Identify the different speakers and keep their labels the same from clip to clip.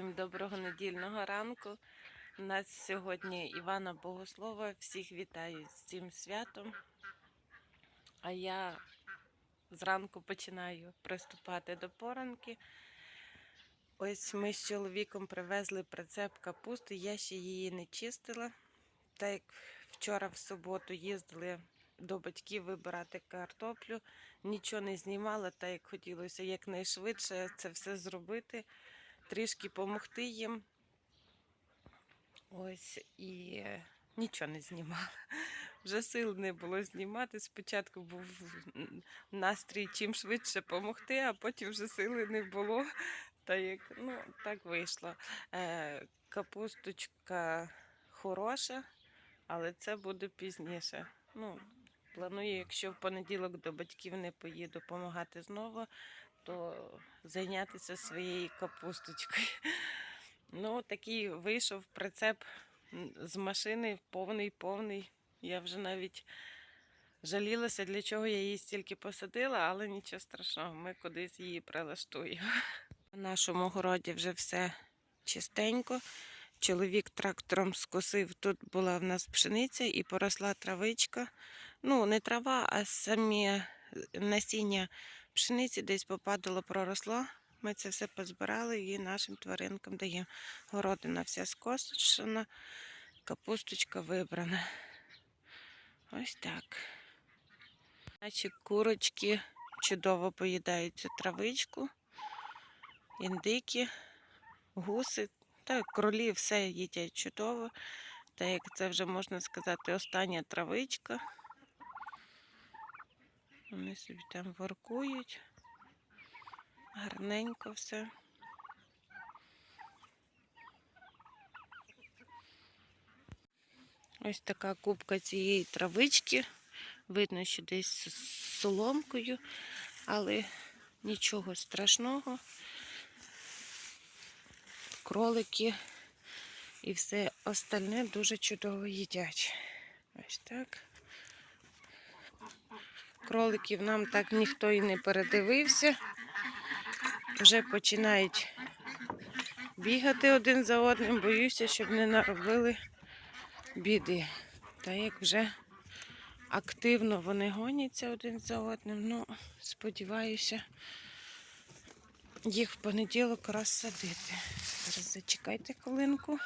Speaker 1: доброго недільного ранку. У нас сьогодні Івана Богослова. Всіх вітаю з цим святом. А я зранку починаю приступати до поранки. Ось ми з чоловіком привезли прицеп капусти. Я ще її не чистила. Так як вчора в суботу їздили до батьків вибирати картоплю, нічого не знімала, так як хотілося якнайшвидше це все зробити трішки допомогти їм. Ось і нічого не знімала. Вже сил не було знімати. Спочатку був настрій чим швидше допомогти, а потім вже сили не було. Та як ну, так вийшло. Е, капусточка хороша, але це буде пізніше. Ну, планую, якщо в понеділок до батьків не поїду допомагати знову, то зайнятися своєю капусточкою. Ну, такий вийшов прицеп з машини повний, повний. Я вже навіть жалілася, для чого я її стільки посадила, але нічого страшного, ми кудись її прилаштуємо. На нашому городі вже все чистенько. Чоловік трактором скосив. Тут була в нас пшениця і поросла травичка. Ну, не трава, а самі насіння пшениці десь попадало, проросло. Ми це все позбирали і нашим тваринкам даємо. Городина вся скошена, капусточка вибрана. Ось так. Наші курочки чудово поїдають цю травичку, індики, гуси. Та кролі все їдять чудово. Так як це вже можна сказати, остання травичка. Вони собі там воркують. Гарненько все. Ось така кубка цієї травички. Видно, що десь з соломкою, але нічого страшного. Кролики і все остальне дуже чудово їдять. Ось так. Кроликів нам так ніхто і не передивився. Вже починають бігати один за одним. Боюся, щоб не наробили біди. Та як вже активно вони гоняться один за одним. Ну, сподіваюся, їх в понеділок розсадити. Зараз зачекайте хвилинку.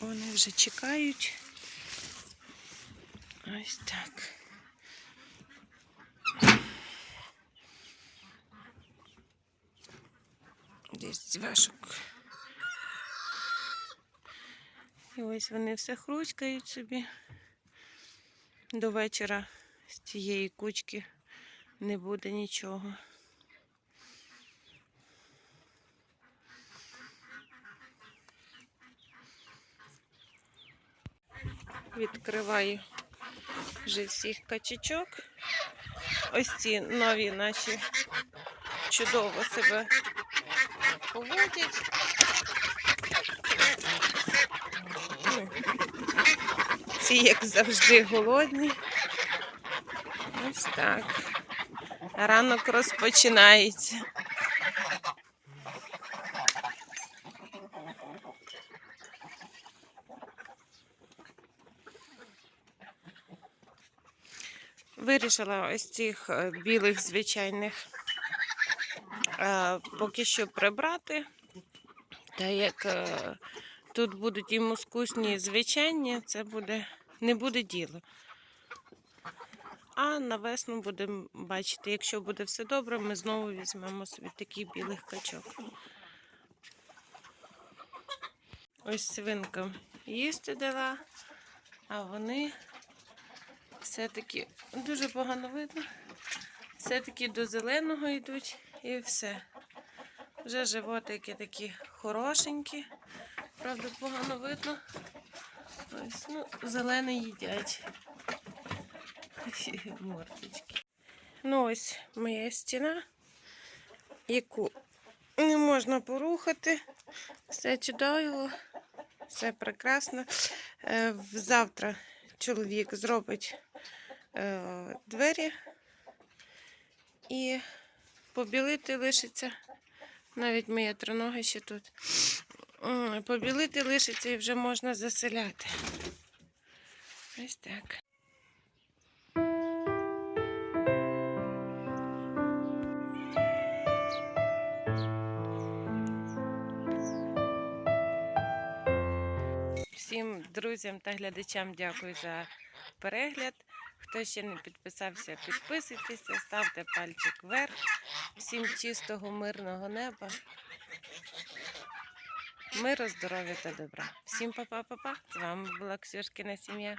Speaker 1: Вони вже чекають. Ось так. Десь зв'яжок. І ось вони все хруськають собі. До вечора з цієї кучки не буде нічого. Відкриваю вже всіх качечок. Ось ці нові наші чудово себе поводять. Ці, як завжди, голодні. Ось так. Ранок розпочинається. Вирішила ось цих е, білих звичайних е, поки що прибрати. Та як е, тут будуть і мускусні звичайні, це буде не буде діло. А на весну будемо бачити, якщо буде все добре, ми знову візьмемо собі такий білих качок. Ось свинкам їсти дала, а вони все-таки дуже погано видно. Все-таки до зеленого йдуть і все. Вже животики такі хорошенькі. Правда, погано видно. Ось, ну, зелене їдять. Мордочки. Ну, ось моя стіна, яку не можна порухати. Все чудово, все прекрасно. Е, Завтра чоловік зробить е, двері і Побілити лишиться. Навіть моя тронога ще тут. Побілити лишиться і вже можна заселяти. Ось так. Всім друзям та глядачам дякую за перегляд. Хто ще не підписався, підписуйтеся, ставте пальчик вверх. Всім чистого, мирного неба. Миру, здоров'я та добра. Всім па-па-па-па. З вами була Ксюшкина сім'я.